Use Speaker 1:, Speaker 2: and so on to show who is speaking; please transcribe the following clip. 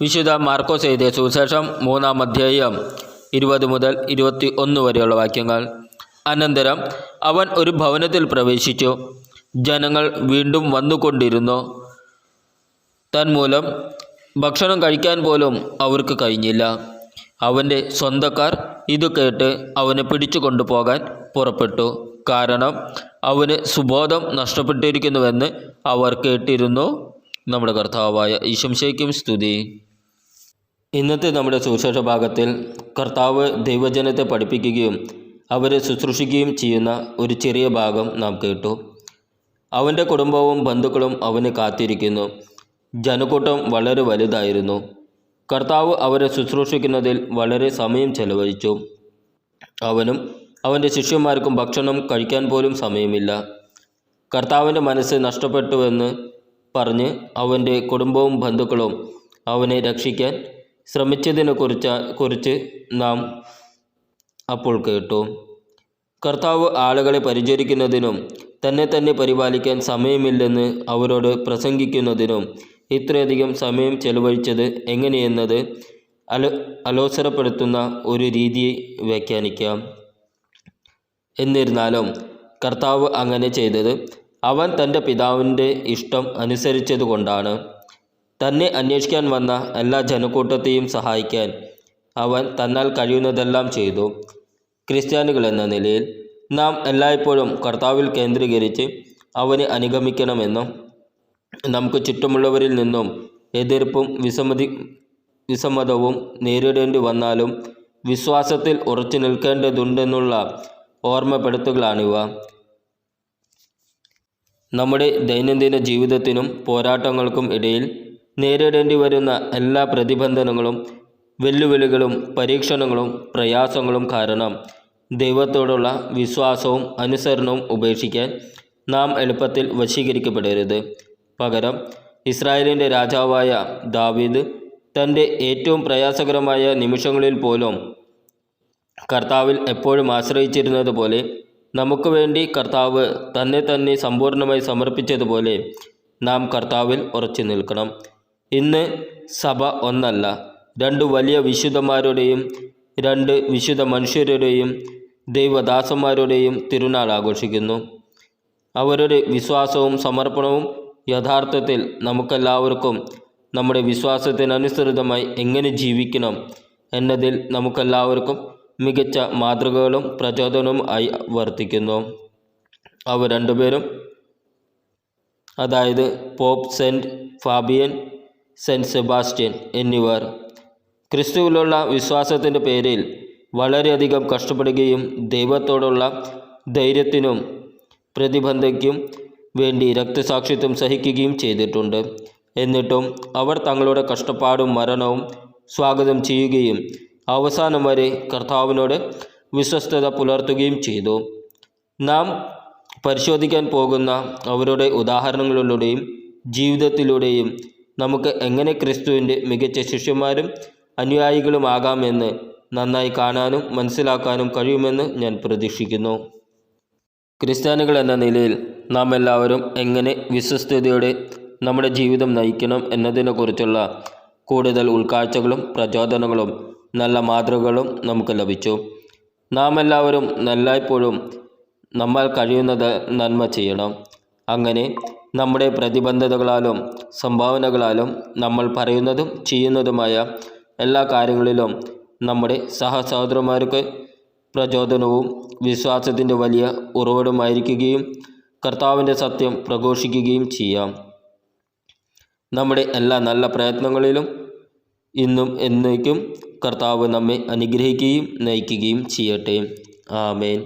Speaker 1: വിശുദ്ധ മാർക്കോസ് എഴുതിയ സുവിശേഷം മൂന്നാം അധ്യായം ഇരുപത് മുതൽ ഇരുപത്തി ഒന്ന് വരെയുള്ള വാക്യങ്ങൾ. അനന്തരം അവൻ ഒരു ഭവനത്തിൽ പ്രവേശിച്ചു. ജനങ്ങൾ വീണ്ടും വന്നുകൊണ്ടിരുന്നു. തന്മൂലം ഭക്ഷണം കഴിക്കാൻ പോലും അവർക്ക് കഴിഞ്ഞില്ല. അവന്റെ സ്വന്തക്കാർ ഇത് കേട്ട് അവനെ പിടിച്ചു കൊണ്ടുപോകാൻ പുറപ്പെട്ടു. കാരണം അവന് സുബോധം നഷ്ടപ്പെട്ടിരിക്കുന്നുവെന്ന് അവർ കേട്ടിരുന്നു. നമ്മുടെ കർത്താവായ ഈശംശയ്ക്കും സ്തുതി. ഇന്നത്തെ നമ്മുടെ സുവിശേഷ ഭാഗത്തിൽ കർത്താവ് ദൈവജനത്തെ പഠിപ്പിക്കുകയും അവരെ ശുശ്രൂഷിക്കുകയും ചെയ്യുന്ന ഒരു ചെറിയ ഭാഗം നാം കേട്ടു. അവന്റെ കുടുംബവും ബന്ധുക്കളും അവനെ കാത്തിരിക്കുന്നു. ജനക്കൂട്ടം വളരെ വലുതായിരുന്നു. കർത്താവ് അവരെ ശുശ്രൂഷിക്കുന്നതിൽ വളരെ സമയം ചെലവഴിച്ചു. അവനും അവന്റെ ശിഷ്യന്മാർക്കും ഭക്ഷണം കഴിക്കാൻ പോലും സമയമില്ല. കർത്താവിന്റെ മനസ്സ് നഷ്ടപ്പെട്ടുവെന്ന് പറഞ്ഞ് അവന്റെ കുടുംബവും ബന്ധുക്കളും അവനെ രക്ഷിക്കാൻ ശ്രമിച്ചതിനെ കുറിച്ച കുറിച്ച് നാം അപ്പോൾ കേട്ടു. കർത്താവ് ആളുകളെ പരിചരിക്കുന്നതിനും തന്നെ തന്നെ പരിപാലിക്കാൻ സമയമില്ലെന്ന് അവരോട് പ്രസംഗിക്കുന്നതിനും ഇത്രയധികം സമയം ചെലവഴിച്ചത് എങ്ങനെയെന്നത് അല അലോസരപ്പെടുത്തുന്ന ഒരു രീതി വ്യാഖ്യാനിക്കാം. എന്നിരുന്നാലും കർത്താവ് അങ്ങനെ ചെയ്തത് അവൻ തന്റെ പിതാവിന്റെ ഇഷ്ടം അനുസരിച്ചതുകൊണ്ടാണ്. തന്നെ അന്വേഷിക്കാൻ വന്ന എല്ലാ ജനക്കൂട്ടത്തെയും സഹായിക്കാൻ അവൻ തന്നാൽ കഴിയുന്നതെല്ലാം ചെയ്തു. ക്രിസ്ത്യാനികൾ എന്ന നിലയിൽ നാം എല്ലായ്പ്പോഴും കർത്താവിൽ കേന്ദ്രീകരിച്ച് അവനെ അനുഗമിക്കണമെന്നും നമുക്ക് ചുറ്റുമുള്ളവരിൽ നിന്നും എതിർപ്പും വിസമ്മതി വിസമ്മതവും നേരിടേണ്ടി വന്നാലും വിശ്വാസത്തിൽ ഉറച്ചു നിൽക്കേണ്ടതുണ്ടെന്നുള്ള ഓർമ്മപ്പെടുത്തുകളാണിവ നമ്മുടെ ദൈനംദിന ജീവിതത്തിനും പോരാട്ടങ്ങൾക്കും ഇടയിൽ നേരിടേണ്ടി വരുന്ന എല്ലാ പ്രതിബന്ധനങ്ങളും വെല്ലുവിളികളും പരീക്ഷണങ്ങളും പ്രയാസങ്ങളും കാരണം ദൈവത്തോടുള്ള വിശ്വാസവും അനുസരണവും ഉപേക്ഷിക്കാൻ നാം എളുപ്പത്തിൽ വശീകരിക്കപ്പെടരുത്. പകരം ഇസ്രായേലിന്റെ രാജാവായ ദാവീദ് തന്റെ ഏറ്റവും പ്രയാസകരമായ നിമിഷങ്ങളിൽ പോലും കർത്താവിൽ എപ്പോഴും ആശ്രയിച്ചിരുന്നത് പോലെ നമുക്ക് വേണ്ടി കർത്താവ് തന്നെ തന്നെ സമ്പൂർണമായി സമർപ്പിച്ചതുപോലെ നാം കർത്താവിൽ ഉറച്ചു നിൽക്കണം ഇന്ന് സഭ ഒന്നല്ല. രണ്ട് വലിയ വിശുദ്ധന്മാരുടെയും രണ്ട് വിശുദ്ധ മനുഷ്യരുടെയും ദൈവദാസന്മാരുടെയും തിരുനാൾ ആഘോഷിക്കുന്നു. അവരുടെ വിശ്വാസവും സമർപ്പണവും യഥാർത്ഥത്തിൽ നമുക്കെല്ലാവർക്കും നമ്മുടെ വിശ്വാസത്തിനനുസൃതമായി എങ്ങനെ ജീവിക്കണം എന്നതിൽ നമുക്കെല്ലാവർക്കും മികച്ച മാതൃകകളും പ്രചോദനവും ആയി വർത്തിക്കുന്നു. അവ രണ്ടുപേരും അതായത് Pope Saint Fabian Saint Sebastian എന്നിവർ. ക്രിസ്തുവിലുള്ള വിശ്വാസത്തിന്റെ പേരിൽ വളരെയധികം കഷ്ടപ്പെടുകയും ദൈവത്തോടുള്ള ധൈര്യത്തിനും പ്രതിബന്ധയ്ക്കും വേണ്ടി രക്തസാക്ഷിത്വം സഹിക്കുകയും ചെയ്തിട്ടുണ്ട്. എന്നിട്ടും അവർ തങ്ങളുടെ കഷ്ടപ്പാടും മരണവും സ്വാഗതം ചെയ്യുകയും അവസാനം വരെ കർത്താവിനോട് വിശ്വസ്തത പുലർത്തുകയും ചെയ്തു. നാം പരിശോധിക്കാൻ പോകുന്ന അവരുടെ ഉദാഹരണങ്ങളിലൂടെയും ജീവിതത്തിലൂടെയും നമുക്ക് എങ്ങനെ ക്രിസ്തുവിന്റെ മികച്ച ശിഷ്യന്മാരും അനുയായികളുമാകാമെന്ന് നന്നായി കാണാനും മനസ്സിലാക്കാനും കഴിയുമെന്ന് ഞാൻ പ്രതീക്ഷിക്കുന്നു. ക്രിസ്ത്യാനികൾ എന്ന നിലയിൽ നാം എല്ലാവരും എങ്ങനെ വിശ്വസ്തയോടെ നമ്മുടെ ജീവിതം നയിക്കണം എന്നതിനെക്കുറിച്ചുള്ള കൂടുതൽ ഉൾക്കാഴ്ചകളും പ്രചോദനങ്ങളും നല്ല മാതൃകകളും നമുക്ക് ലഭിച്ചു. നാം എല്ലാവരും എല്ലായ്പ്പോഴും നമ്മൾ കഴിയുന്നത് നന്മ ചെയ്യണം. അങ്ങനെ നമ്മുടെ പ്രതിബന്ധതകളാലും സംഭാവനകളാലും നമ്മൾ പറയുന്നതും ചെയ്യുന്നതുമായ എല്ലാ കാര്യങ്ങളിലും നമ്മുടെ സഹസഹോദരന്മാർക്ക് പ്രചോദനവും വിശ്വാസത്തിന്റെ വലിയ ഉറവിടമായിരിക്കുകയും കർത്താവിന്റെ സത്യം പ്രഘോഷിക്കുകയും ചെയ്യാം. നമ്മുടെ എല്ലാ നല്ല പ്രയത്നങ്ങളിലും ഇന്നും എന്നേക്കും കർത്താവ് നമ്മെ അനുഗ്രഹിക്കുകയും നയിക്കുകയും ചെയ്യട്ടെ. ആമേൻ.